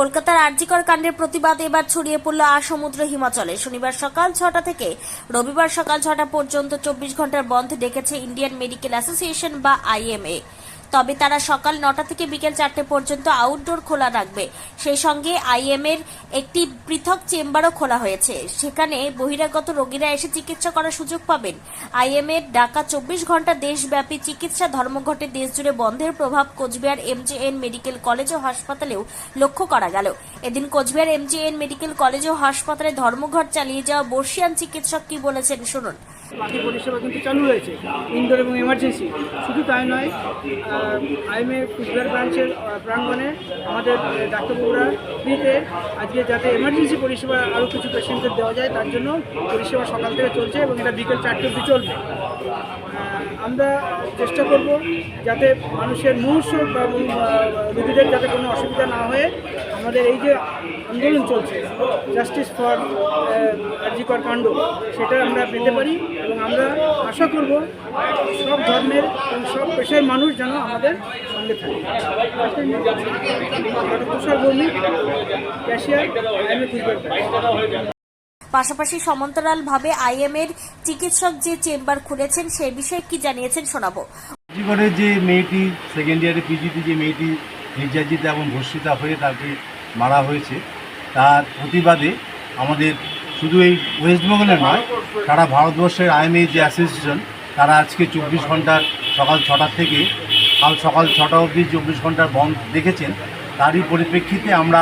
কলকাতার আরজিকর কাণ্ডের প্রতিবাদ এবার ছড়িয়ে পড়ল আসমুদ্র হিমাচলে। শনিবার সকাল ছটা থেকে রবিবার সকাল ছটা পর্যন্ত চব্বিশ ঘণ্টার বন্ধ ডেকেছে ইন্ডিয়ান মেডিকেল অ্যাসোসিয়েশন বা আইএমএ। তবে তারা সকাল নটা থেকে বিকেল চারটে পর্যন্ত আউটডোর খোলা রাখবে। সেই সঙ্গে আইএম এর একটি পৃথক চেম্বারও খোলা হয়েছে। সেখানে বহিরাগত রোগীরা এসে চিকিৎসা করার সুযোগ পাবেন। আইএম এর ডাকা চব্বিশ ঘণ্টা দেশব্যাপী চিকিৎসা ধর্মঘটে দেশজুড়ে বন্ধের প্রভাব কোচবিহার এমজেএন মেডিকেল কলেজ ও হাসপাতালেও লক্ষ্য করা গেল। এদিন কোচবিহার এমজেএন মেডিকেল কলেজ ও হাসপাতালে ধর্মঘট চালিয়ে যাওয়া বর্ষিয়ান চিকিৎসক কি বলেছেন শুনুন। বাকি পরিষেবা কিন্তু চালু রয়েছে। ইনডোর এবং এমার্জেন্সি শুধু তাই নয় আইএমএ কুচবিহার ব্রাঞ্চের প্রাঙ্গণে আমাদের ডাক্তারবাবুরা ফ্রিতে আজকে যাতে এমার্জেন্সি পরিষেবা আরও কিছু পেশেন্টদের দেওয়া যায়, তার জন্য পরিষেবা সকাল থেকে চলছে এবং এটা বিকেল চারটে অবধি চলবে। আমরা চেষ্টা করব যাতে মানুষের মুহূর্ত রোগীদের যাতে কোনো অসুবিধা না হয়ে আমাদের এই যে আন্দোলন চলছে। জাস্টিস ফর আর্জিকর কাণ্ড সেটা আমরা পেতে পারি এবং আমরা আশা করব সব ধর্মের এবং সব পেশার মানুষ যেন আমাদের সঙ্গে থাকে। Tushar Bhowmik cashier M A Coochbehar পাশাপাশি সমান্তরালভাবে আইএম এর চিকিৎসক যে চেম্বার খুলেছেন সে বিষয়ে কি জানিয়েছেন শোনাবো। জীবনে যে মেয়েটি সেকেন্ড ইয়ারে পিজিতে যে মেয়েটি নির্যাতিতা এবং ধর্ষিতা হয়ে তাকে মারা হয়েছে তার প্রতিবাদে আমাদের শুধু এই ওয়েস্ট বেঙ্গলে নয়, সারা ভারতবর্ষের আইএমএ যে অ্যাসোসিয়েশন তারা আজকে চব্বিশ ঘণ্টার সকাল ছটা থেকে কাল সকাল ছটা অবধি চব্বিশ ঘণ্টার বন্ধ দেখেছেন। তারই পরিপ্রেক্ষিতে আমরা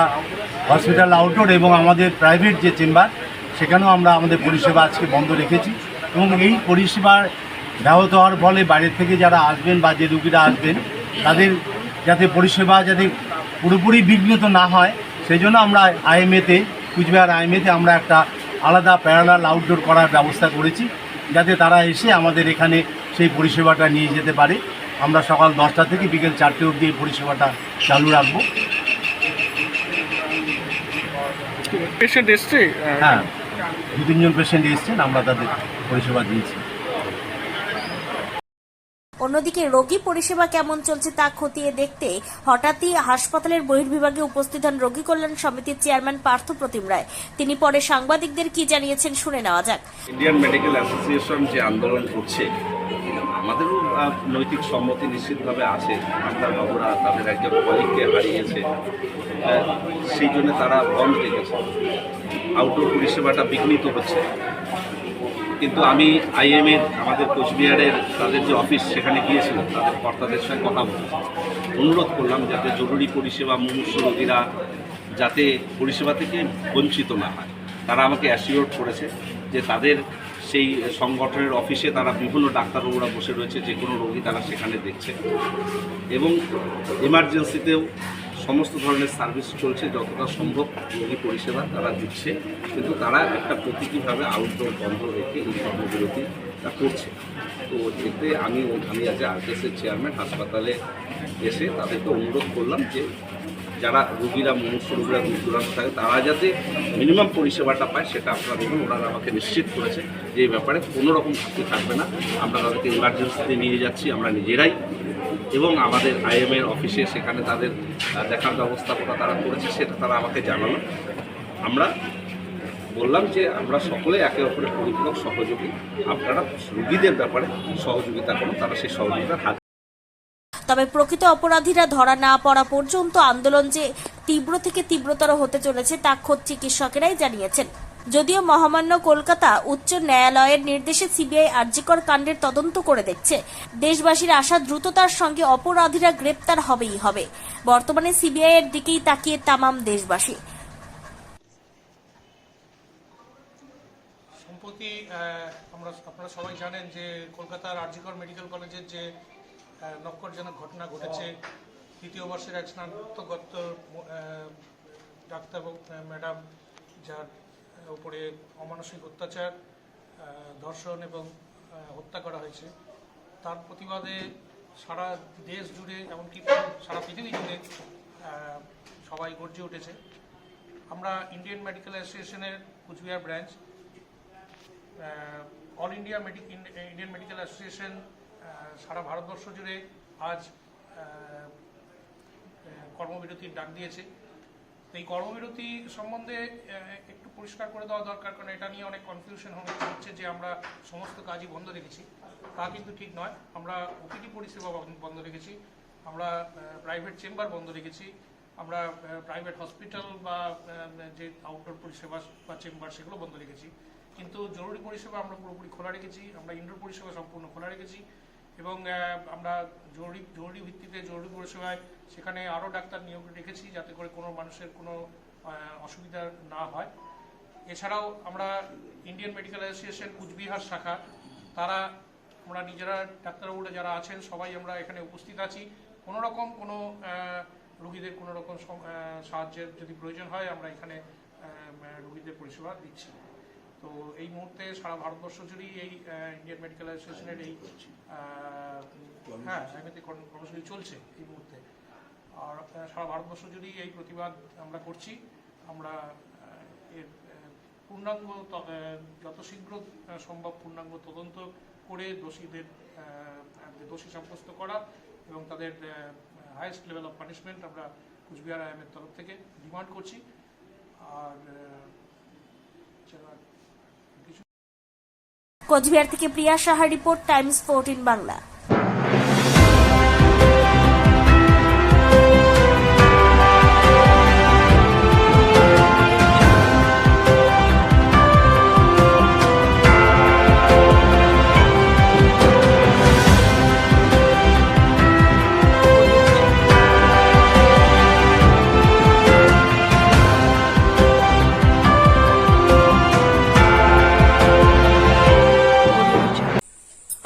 হসপিটাল আউটডোর এবং আমাদের প্রাইভেট যে চেম্বার সেখানেও আমরা আমাদের পরিষেবা আজকে বন্ধ রেখেছি এবং এই পরিষেবার ব্যাহত হওয়ার ফলে বাইরের থেকে যারা আসবেন বা যে রুগীরা আসবেন, তাদের যাতে পরিষেবা যাতে পুরোপুরি বিঘ্নিত না হয় সেই জন্য আমরা আইএমএতে কুচবিহার আইএমএতে আমরা একটা আলাদা প্যারালাল আউটডোর করার ব্যবস্থা করেছি যাতে তারা এসে আমাদের এখানে সেই পরিষেবাটা নিয়ে যেতে পারে। আমরা সকাল দশটা থেকে বিকেল চারটে অবধি এই পরিষেবাটা চালু রাখব। পেশেন্ট এসছে? হ্যাঁ দু তিনজন পেশেন্ট এসছেন আমরা তাদের পরিষেবা দিয়েছি। অন্যদিকে রোগী পরিষেবা কেমন চলছে তা খতিয়ে দেখতে হঠাৎই হাসপাতালের বহির্বিভাগে উপস্থিত হন রোগী কল্যাণ সমিতির চেয়ারম্যান পার্থ প্রতিম রায়। তিনি পরে সাংবাদিকদের কি জানিয়েছেন শুনে নেওয়া যাক। ইন্ডিয়ান মেডিকেল অ্যাসোসিয়েশন যে আন্দোলন করছে, আমাদেরও নৈতিক সম্মতি নিশ্চিতভাবে আছে। ডাক্তারবাবুরা তাদের একজন কলিগকে হারিয়েছে। সেই জন্য তারা বন্ধ রেখেছে আউটডোর পরিষেবাটা বিঘ্নিত হচ্ছে। কিন্তু আমি আইএমএর আমাদের কোচবিহারের তাদের যে অফিস সেখানে গিয়েছিলাম, তাদের কর্তাদের সঙ্গে কথা বলেছি। অনুরোধ করলাম যাতে জরুরি পরিষেবা, মুমূর্ষ রোগীরা যাতে পরিষেবা থেকে বঞ্চিত না হয়। তারা আমাকে অ্যাসিওর করেছে যে তাদের সেই সংগঠনের অফিসে তারা বিভিন্ন ডাক্তারবাবুরা বসে রয়েছে, যে কোনো রোগী তারা সেখানে দেখছে। এবং এমার্জেন্সিতেও সমস্ত ধরনের সার্ভিস চলছে, যতটা সম্ভব রোগী পরিষেবা তারা দিচ্ছে। কিন্তু তারা একটা প্রতীকীভাবে আউটডোর বন্ধ রেখে এই কর্মবিরতিটা করছে। তো এতে আমি আমি আজ আরকেএসের চেয়ারম্যান হাসপাতালে এসে তাদেরকে অনুরোধ করলাম যে, যারা রুগীরা, মনুষ্য রোগীরা দূর দূরান্ত থাকে, তারা যাতে মিনিমাম পরিষেবাটা পায়, সেটা আপনারা দেখুন, ওনারা আমাকে নিশ্চিত করেছে যে এই ব্যাপারে কোনো রকম থাকবে না। আমরা তাদেরকে ইমার্জেন্সিতে নিয়ে যাচ্ছি, আমরা নিজেরাই এবং আমাদের আইএমএর অফিসে সেখানে তাদের দেখার ব্যবস্থাপনা তারা করেছে, সেটা তারা আমাকে জানালো। আমরা বললাম যে আমরা সকলে একে অপরের পরিপূরক, সহযোগী। আপনারা রুগীদের ব্যাপারে সহযোগিতা করুন, তারা সেই সহযোগিতার হাত তবে প্রকৃত অপরাধীরা ধরা না পড়া পর্যন্ত আন্দোলন যে তীব্র থেকে তীব্রতর হতে চলেছে তা খোদ চিকিৎসকেরাই জানিয়েছেন। যদিও মহামান্য কলকাতা উচ্চ ন্যায়ালয়ের নির্দেশে সিবিআই আর্যিকর কাণ্ডের তদন্ত করে দেখছে। দেশবাসীর আশা দ্রুততার সঙ্গে অপরাধীরা গ্রেপ্তার হবেই হবে। বর্তমানে সিবিআই এর দিকেই তাকিয়ে তামাম দেশবাসী। সম্প্রতি আমরা আপনারা সবাই জানেন যে কলকাতার আরজিকর মেডিকেল কলেজের যে নক্করজনক ঘটনা ঘটেছে, তৃতীয় বর্ষের এক স্নাতকোত্ত ডাক্তার ম্যাডাম, যার উপরে অমানসিক অত্যাচার ধর্ষণ এবং হত্যা করা হয়েছে। তার প্রতিবাদে সারা দেশ জুড়ে, এমনকি সারা পৃথিবী জুড়ে সবাই গর্জে উঠেছে। আমরা ইন্ডিয়ান মেডিকেল অ্যাসোসিয়েশনের Coochbehar branch all India Indian Medical Association সারা ভারতবর্ষ জুড়ে আজ কর্মবিরতির ডাক দিয়েছে। তো এই কর্মবিরতি সম্বন্ধে একটু পরিষ্কার করে দেওয়া দরকার, কারণ এটা নিয়ে অনেক কনফিউশন হচ্ছে যে আমরা সমস্ত কাজই বন্ধ রেখেছি। তা কিন্তু ঠিক নয়। আমরা ওপিডি পরিষেবা বন্ধ- বন্ধ রেখেছি, আমরা প্রাইভেট চেম্বার বন্ধ রেখেছি, আমরা প্রাইভেট হসপিটাল বা যে আউটডোর পরিষেবা বা চেম্বার সেগুলো বন্ধ রেখেছি। কিন্তু জরুরি পরিষেবা আমরা পুরোপুরি খোলা রেখেছি, আমরা ইনডোর পরিষেবা সম্পূর্ণ খোলা রেখেছি। এবং আমরা জরুরি জরুরি ভিত্তিতে জরুরি পরিষেবায় সেখানে আরও ডাক্তার নিয়োগ রেখেছি যাতে করে কোনো মানুষের কোনো অসুবিধা না হয়। এছাড়াও আমরা ইন্ডিয়ান মেডিকেল অ্যাসোসিয়েশন কুচবিহার শাখা, তারা আমরা নিজেরা ডাক্তারবাবুরা যারা আছেন, সবাই আমরা এখানে উপস্থিত আছি। কোনো রকম কোনো রুগীদের কোনো রকম সাহায্যের যদি প্রয়োজন হয়, আমরা এখানে রুগীদের পরিষেবা দিচ্ছি। তো এই মুহূর্তে সারা ভারতবর্ষ জুড়েই এই ইন্ডিয়ান মেডিকেল অ্যাসোসিয়েশনের এই হ্যাঁ আইনতি কর্মসূচি চলছে এই মুহূর্তে। আর সারা ভারতবর্ষ জুড়েই এই প্রতিবাদ আমরা করছি। আমরা এর পূর্ণাঙ্গ যত শীঘ্র সম্ভব পূর্ণাঙ্গ তদন্ত করে দোষীদের দোষী সাব্যস্ত করা এবং তাদের হায়েস্ট লেভেল অফ পানিশমেন্ট আমরা কুচবিহার আইএমের তরফ থেকে ডিমান্ড করছি। আর কিছু কোচবিহার থেকে Priya Saha report Times Fourteen Bangla.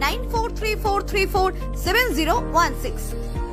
9434347016.